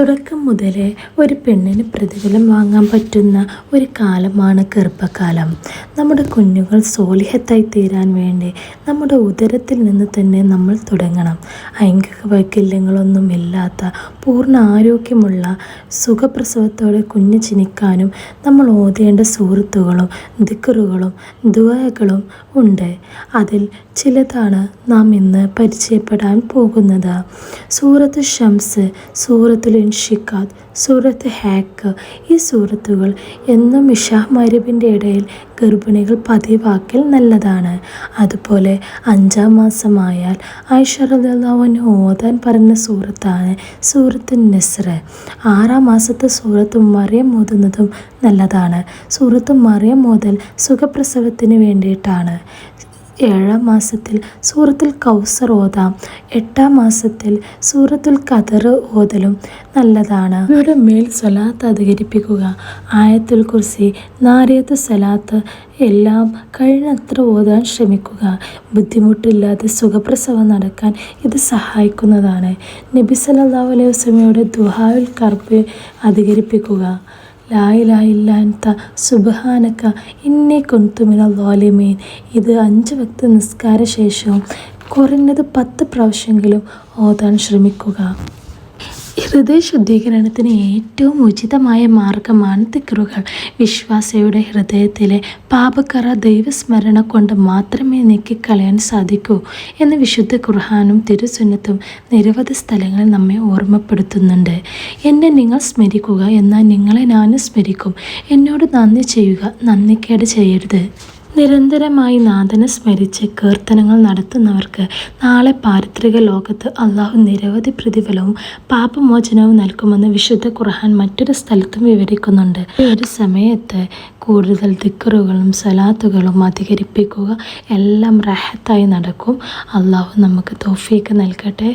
തുടക്കം മുതലേ ഒരു പെണ്ണിന് പ്രതിഫലം വാങ്ങാൻ പറ്റുന്ന ഒരു കാലമാണ് ഗർഭകാലം. നമ്മുടെ കുഞ്ഞുങ്ങൾ സോലിഹത്തായി തീരാൻ വേണ്ടി നമ്മുടെ ഉദരത്തിൽ നിന്ന് തന്നെ നമ്മൾ തുടങ്ങണം. ഐംഗിക വൈകല്യങ്ങളൊന്നും ഇല്ലാത്ത പൂർണ ആരോഗ്യമുള്ള സുഖപ്രസവത്തോടെ കുഞ്ഞ് ജനിക്കാനും നമ്മൾ ഓതേണ്ട സുഹൃത്തുക്കളും ദിക്കറുകളും ദുവകളും ഉണ്ട്. അതിൽ ചിലതാണ് നാം ഇന്ന് പരിചയപ്പെടാൻ പോകുന്നത്. സൂറത്ത് ഷംസ് സൂറത്തുൽ ഇൻഷിക്കാത്ത് സൂറത്ത് ഹാക്ക്. ഈ സൂറത്തുകൾ എന്നും ഇഷാ മരുബിന്റെ ഇടയിൽ ഗർഭിണികൾ പതിവാക്കൽ നല്ലതാണ്. അതുപോലെ അഞ്ചാം മാസമായാൽ ഐഷറദാവന് ഓതാൻ പറഞ്ഞ സൂറത്താണ് സൂറത്ത് നസ്ര ആറാം മാസത്തെ സൂറത്ത് മറിയം ഓതുന്നതും നല്ലതാണ്. സൂറത്ത് മറിയം ഓതൽ സുഖപ്രസവത്തിന് വേണ്ടിയിട്ടാണ്. ഏഴാം മാസത്തിൽ സൂറത്തുൽ കൗസർ ഓതാം. എട്ടാം മാസത്തിൽ സൂറത്തുൽ ഖദർ ഓതലും നല്ലതാണ്. ഇവരുടെ മേൽ സലാത്ത് അധികരിപ്പിക്കുക. ആയത്തുൽ കുർസി നാരിയത്ത് സലാത്ത് എല്ലാം കഴിഞ്ഞത്ര ഓതാൻ ശ്രമിക്കുക. ബുദ്ധിമുട്ടില്ലാതെ സുഖപ്രസവം നടക്കാൻ ഇത് സഹായിക്കുന്നതാണ്. നബി സല്ലല്ലാഹു അലൈഹി വസല്ലമയുടെ ദുഹായുൽ കർബ് അധികരിപ്പിക്കുക. ലായിലായില്ലാത്ത ഇന്നി കൊന്തുമിന ലോലിമീൻ ഇത് അഞ്ച് വക്ത നിസ്കാര ശേഷവും കുറഞ്ഞത് പത്ത് പ്രാവശ്യമെങ്കിലും ഓതാൻ ശ്രമിക്കുക. ഹൃദയ ശുദ്ധീകരണത്തിന് ഏറ്റവും ഉചിതമായ മാർഗമാണ് തിക്കറുകൾ വിശ്വാസിയുടെ ഹൃദയത്തിലെ പാപക്കറ ദൈവസ്മരണ കൊണ്ട് മാത്രമേ നീക്കിക്കളയാൻ സാധിക്കൂ എന്ന് വിശുദ്ധ ഖുർഹാനും തിരുസുന്നത്തും നിരവധി സ്ഥലങ്ങളിൽ നമ്മെ ഓർമ്മപ്പെടുത്തുന്നുണ്ട്. എന്നെ നിങ്ങൾ സ്മരിക്കുക എന്നാൽ നിങ്ങളെ ഞാനും സ്മരിക്കും. എന്നോട് നന്ദി ചെയ്യുക. നന്ദിക്കേട് ചെയ്യരുത്. നിരന്തരമായി നാഥനെ സ്മരിച്ച് കീർത്തനങ്ങൾ നടത്തുന്നവർക്ക് നാളെ പാരിത്രിക ലോകത്ത് അള്ളാഹു നിരവധി പ്രതിഫലവും പാപമോചനവും നൽകുമെന്ന് വിശുദ്ധ ഖുർഹാൻ മറ്റൊരു സ്ഥലത്തും വിവരിക്കുന്നുണ്ട്. ഈ ഒരു സമയത്ത് കൂടുതൽ ദിക്കറുകളും സലാത്തുകളും അധികരിപ്പിക്കുക എല്ലാം റഹത്തായി നടക്കും. അള്ളാഹു നമുക്ക് തോഫീക്ക് നൽകട്ടെ.